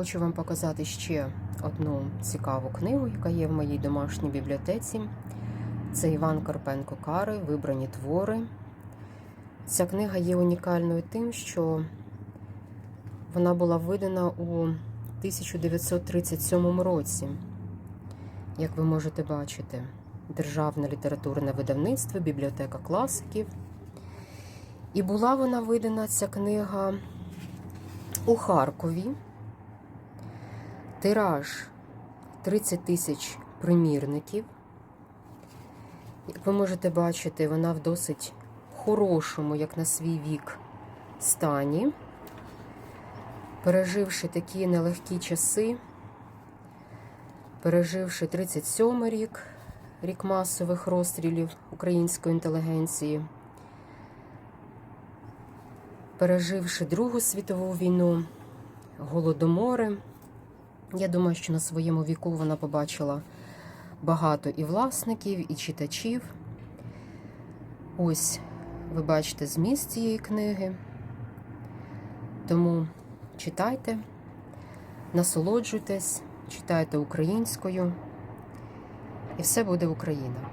Хочу вам показати ще одну цікаву книгу, яка є в моїй домашній бібліотеці. Це Іван Карпенко Кари, Вибрані твори. Ця книга є унікальною тим, що вона була видана у 1937 році, як ви можете бачити, Державне літературне видавництво, бібліотека класиків. І була вона видана ця книга у Харкові. Тираж 30 тисяч примірників. Як ви можете бачити, вона в досить хорошому, як на свій вік, стані. Переживши такі нелегкі часи, переживши 37 рік, рік масових розстрілів української інтелігенції, переживши Другу світову війну, голодомори. Я думаю, що на своєму віку вона побачила багато і власників, і читачів. Ось ви бачите зміст цієї книги. Тому читайте, насолоджуйтесь, читайте українською, і все буде Україна.